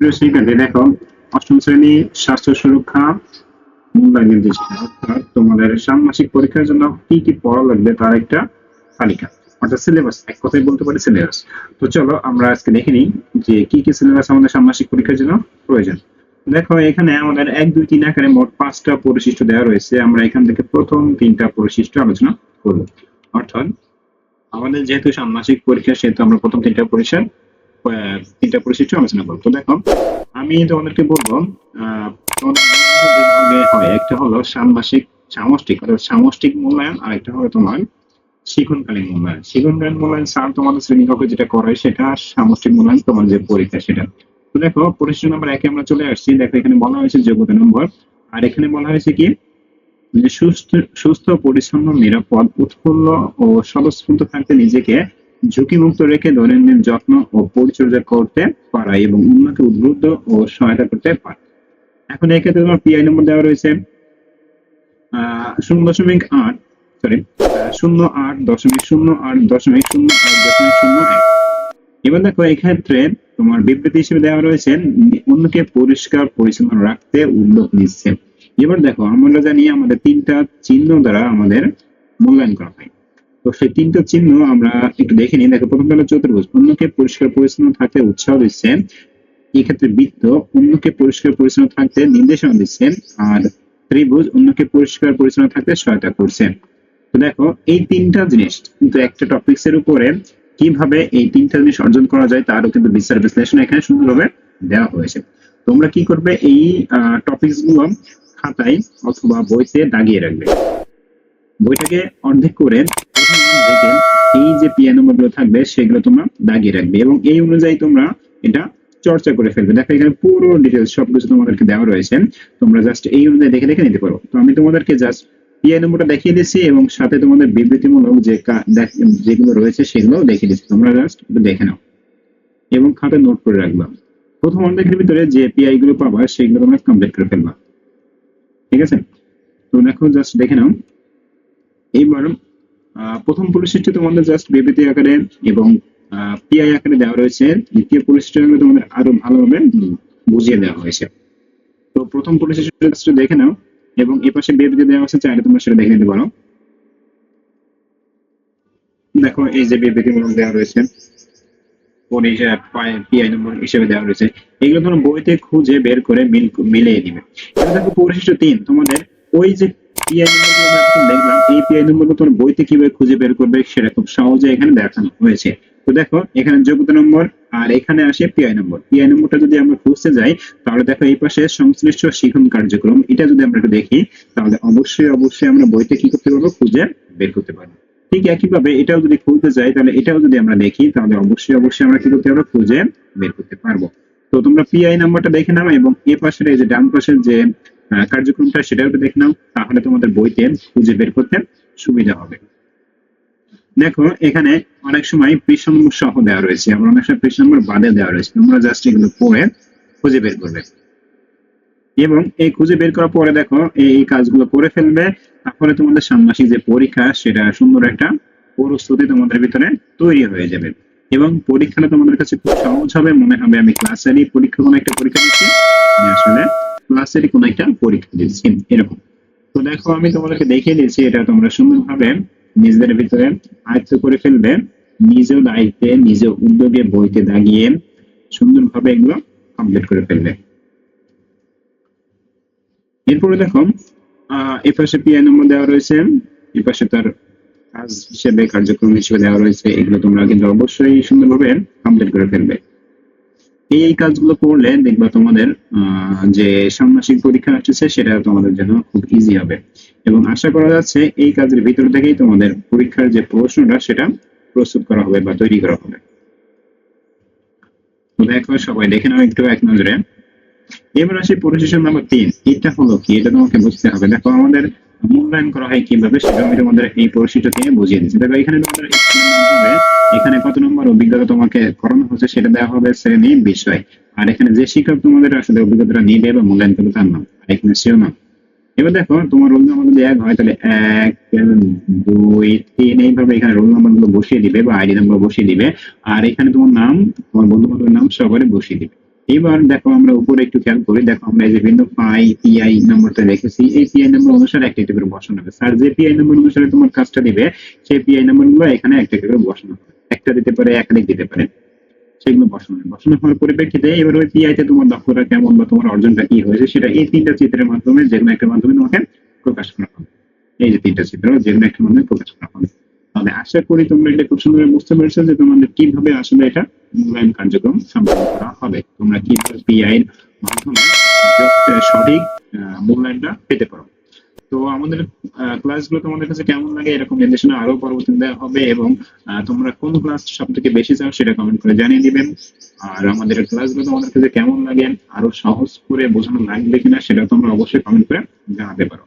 প্রিয় শিক্ষার্থী দেখো অষ্টম শ্রেণি স্বাস্থ্য সুরক্ষা মূল্যায়ন নির্দেশিকা অর্থাৎ তোমাদের ষান্মাসিক পরীক্ষার জন্য কি কি পড়া লাগবে তার একটা তালিকা। অর্থাৎ সিলেবাস এক বলতে পারি সিলেবাস তো চলো আমরা আজকে দেখে নিই যে কি কি সিলেবাস আমাদের পরীক্ষার জন্য প্রয়োজন। দেখো এখানে আমাদের এক দুই তিন আকারে মোট পাঁচটা পরিশিষ্ট দেওয়া রয়েছে। আমরা এখান থেকে প্রথম তিনটা পরিশিষ্ট আলোচনা করব। অর্থাৎ আমাদের যেহেতু ষান্মাসিক পরীক্ষা সেহেতু আমরা প্রথম তিনটা পরীক্ষা আহ, তিনটা পরিশিষ্ট আলোচনা করব তো দেখো, আমি তোমাদেরকে বলব হয়, একটা হলো ষান্মাসিক সামষ্টিক, অর্থাৎ সামষ্টিক মূল্যায়ন, আর একটা হলো তোমার শিক্ষণকালীন মূল্যায়ন। শিক্ষণকালীন মূল্যায়ন স্যার তোমাদের শ্রেণীকক্ষে যেটা করে, সেটা সামষ্টিক মূল্যায়ন তোমার যে পরীক্ষা সেটা। তো দেখো পরিশিষ্ট নাম্বার একে আমরা চলে আসছি। দেখো, এখানে বলা হয়েছে যোগ্যতা নম্বর। আর এখানে বলা হয়েছে কি? সুস্থ সুস্থ, পরিচ্ছন্ন, নিরাপদ, উৎফুল্ল ও স্বতঃস্ফূর্ত থাকতে নিজেকে ঝুঁকিমুক্ত রেখে দৈনন্দিন যত্ন ও পরিচর্যা করতে পারা এবং অন্যকে উদ্বুদ্ধ ও সহায়তা করতে পারা। এখন এক্ষেত্রে তোমার পিআই নম্বর দেওয়া রয়েছে শূন্য দশমিক আট সরি শূন্য আট দশমিক শূন্য আট দশমিক শূন্য এক দশমিক শূন্য এক। এবার দেখো এক্ষেত্রে তোমার বিবৃতি হিসেবে দেওয়া রয়েছে, অন্যকে পরিষ্কার পরিচ্ছন্ন রাখতে উদ্যোগ নিচ্ছে। এবার দেখো আমরা জানি আমাদের তিনটা চিহ্ন দ্বারা আমাদের মূল্যায়ন করা হয়। তো সেই তিনটা চিহ্ন আমরা একটু দেখে নিই। দেখো, প্রথমটা হলো চতুর্ভুজ। অন্যকে পরিষ্কার পরিচ্ছন্ন থাকতে উৎসাহ দিচ্ছে এক্ষেত্রে বৃত্ত। অন্যকে পরিষ্কার পরিচ্ছন্ন থাকতে নির্দেশনা দিচ্ছে আর ত্রিভুজ। অন্যকে পরিষ্কার পরিচ্ছন্ন থাকতে সহায়তা করছে তো দেখো, এই তিনটা জিনিস কিন্তু একটা টপিকস এর উপরে কীভাবে এই তিনটা জিনিস অর্জন করা যায় তারও কিন্তু বিচার বিশ্লেষণ এখানে সুন্দরভাবে দেওয়া হয়েছে। তোমরা কি করবে? এই টপিকসগুলো খাতায় অথবা বইতে দাগিয়ে রাখবে। বইটাকে অর্ধেক করে থেকে এই যে পিয়া নম্বর থাকবে, সেগুলো তোমরা দাগিয়ে রাখবে এবং এই অনুযায়ী তোমরা এটা চর্চা করে ফেলবে। দেখো, এখানে পুরো ডিটেলস সবকিছু তোমাদেরকে দেওয়া রয়েছে। তোমরা জাস্ট এই অনুযায়ী দেখে দেখে নিতে পারো। তো আমি তোমাদেরকে জাস্ট পিআই নম্বরটা দেখিয়ে দিচ্ছি এবং সাথে তোমাদের বিবৃতিমূলক যে যেগুলো রয়েছে সেগুলো দেখিয়ে দিচ্ছি। তোমরা জাস্ট দেখে নাও এবং খাতে নোট করে রাখবা। প্রথম অর্ধেকের ভিতরে যে পিআই গুলো পাবা, সেগুলো তোমরা কমপ্লিট করে ফেলবা। ঠিক আছে? তো দেখো জাস্ট দেখে নাও। এইবার প্রথম পরিশিষ্টে তোমাদের জাস্ট বিবৃতি আকারে এবং পিআই আকারে দেওয়া রয়েছে। দ্বিতীয় পরিশিষ্টে তোমাদের আরও ভালোভাবে বুঝিয়ে দেওয়া হয়েছে। তো প্রথম just দেখে নাও এবং এ পাশে বিবৃতি দেওয়া আছে, চাইলে তোমরা সেটা দেখে নিতে পারো। দেখো, এই যে বিবৃতি দেওয়া রয়েছে পিআই নম্বর হিসেবে দেওয়া রয়েছে, এগুলো তোমরা বইতে খুঁজে বের করে মিল, মিলিয়ে দিবে দেখো পরিশিষ্ট তিন, তোমাদের ওই যে পিআই দেখলাম এই পিআই তোমার বইতে কীভাবে খুঁজে বের করবে সেটা সহজে এখানে দেখানো হয়েছে। তো দেখো, এখানে যোগ্যতা নম্বর আর এখানে আসে পিআই নম্বর পিআই নম্বরটা যদি আমরা খুঁজতে যাই, তাহলে দেখো এই পাশে সংশ্লিষ্ট শিখন কার্যক্রম, এটা যদি আমরা একটু দেখি, তাহলে অবশ্যই অবশ্যই আমরা বইতে কি করতে পারব? খুঁজে বের করতে পারব। ঠিক একইভাবে এটাও যদি খুঁজতে যাই, তাহলে এটাও যদি আমরা দেখি, তাহলে অবশ্যই অবশ্যই আমরা কি করতে পারব? খুঁজে বের করতে পারব। তো তোমরা পিআই নাম্বারটা দেখে নাও এবং এ পাশের এই যে ডান পাশের যে কার্যক্রমটা সেটাও একটু দেখে নাও, তাহলে তোমাদের বইতে খুঁজে বের করতে সুবিধা হবে। দেখো, এখানে অনেক সময় পৃষ্ঠ নম্বর সহ দেওয়া রয়েছে। আবার অনেক সময় পৃষ্ঠ নম্বর বাদে দেওয়া রয়েছে। তোমরা জাস্ট এগুলো পড়ে খুঁজে বের করবে। এবং এই খুঁজে বের করার পরে দেখো, এই কাজগুলো করে ফেলবে। তারপরে তোমাদের ষান্মাসিক যে পরীক্ষা, সেটা সুন্দর একটা প্রস্তুতি তোমাদের ভিতরে তৈরি হয়ে যাবে। এবং পরীক্ষাটা তোমাদের কাছে খুব সহজ হবে। মনে হবে আমি ক্লাসেরই পরীক্ষা, কোনো একটা পরীক্ষা দিচ্ছি। আসলে ক্লাসেরই কোনো একটা পরীক্ষা দিচ্ছি এরকম। তো দেখো, আমি তোমাদেরকে দেখিয়ে দিয়েছি, এটা তোমরা সুন্দরভাবে নিজেদের ভিতরে আয়ত্ত করে ফেলবে, নিজ দায়িত্বে, নিজ উদ্যোগে বইতে দাগিয়ে সুন্দরভাবে এগুলো কমপ্লিট করে ফেলবে। এরপরে দেখো, আহ, এ পাশে পিআই নম্বর দেওয়া রয়েছে, এ পাশে তার কাজ হিসেবে, কার্যক্রম হিসেবে দেওয়া রয়েছে, এগুলো তোমরা কিন্তু অবশ্যই সুন্দরভাবে কমপ্লিট করে ফেলবে। এই কাজগুলো করলে দেখবা তোমাদের যে ষান্মাসিক পরীক্ষা আসছে সেটা তোমাদের জন্য খুব ইজি হবে। এবং আশা করা যাচ্ছে এই কাজের ভিতর থেকেই তোমাদের পরীক্ষার যে প্রশ্নটা সেটা প্রস্তুত করা হবে বা তৈরি করা হবে। দেখো সবাই, দেখে নাও একটু এক নজরে। এবার আসি পরিশেষণ নাম্বার তিন। এটা হলো কি? এটা তোমাকে বুঝতে হবে। দেখো আমাদের মূল্যায়ন করা হয় কীভাবে সেটা আমি তোমাদের এই পরিশিষ্ট থেকে বুঝিয়ে দিচ্ছি। দেখো এখানে তোমাদের এখানে কত নম্বর অভিজ্ঞতা তোমাকে করানো হচ্ছে সেটা দেওয়া হবে শ্রেণি বিষয়। আর এখানে যে শিক্ষক তোমাদের আসলে অভিজ্ঞতাটা নিবে বা মূল্যায়ন করবে তার নাম, আর এখানে সেও নাম। এবার দেখো, তোমার রোল নাম্বার যদি এক হয়, তাহলে এক, দুই, তিন, এইভাবে এখানে রোল নাম্বারগুলো বসিয়ে দিবে বা আইডি নাম্বার বসিয়ে দিবে। আর এখানে তোমার নাম, তোমার বন্ধু বান্ধবের নাম সবারই বসিয়ে দিবে। এবার দেখো, আমরা উপরে একটু খেয়াল করি। দেখো, আমরা এই যে ভিন্ন পাই পিআই নাম্বারটা রেখেছি। এই পিআই নাম্বার অনুসারে একটা একটা করে বসানো হবে। স্যার, যে পিআই নাম্বার অনুসারে তোমার কাজটা দিবে, সেই পিআই নাম্বারগুলো এখানে একটা একটা করে বসানো হবে। একটা দিতে পারে একাধিক দিতে পারে। সেগুলো বসানো বসানো হওয়ার পরিপ্রেক্ষিতে এবার ওই পিআই তে তোমার দক্ষতা কেমন বা তোমার অর্জনটা কি হয়েছে, সেটা এই তিনটা চিত্রের মাধ্যমে, যে কোনো একটা মাধ্যমে তোমাকে প্রকাশ করা হবে। এই যে তিনটা চিত্র, যে কোনো একটা মাধ্যমে প্রকাশ করা হবে। তাহলে আশা করি তোমরা এটা খুব সুন্দর বুঝতে পেরেছ যে তোমাদের কীভাবে আসলে এটা মূল্যায়ন কার্যক্রম সম্পন্ন করা হবে। তোমরা কীভাবে পিআই এর মাধ্যমে সঠিক মূল্যায়নটা পেতে পারো। তো আমাদের ক্লাসগুলো তোমাদের কাছে কেমন লাগে? এরকম নির্দেশনা আরও পরবর্তী দেওয়া হবে এবং তোমরা কোন ক্লাস সব থেকে বেশি চাও সেটা কমেন্ট করে জানিয়ে দিবেন। আর আমাদের ক্লাসগুলো তোমাদের কাছে কেমন লাগে? আরও সহজ করে বোঝানো লাগবে কিনা সেটা তোমরা অবশ্যই কমেন্ট করে জানাতে পারো।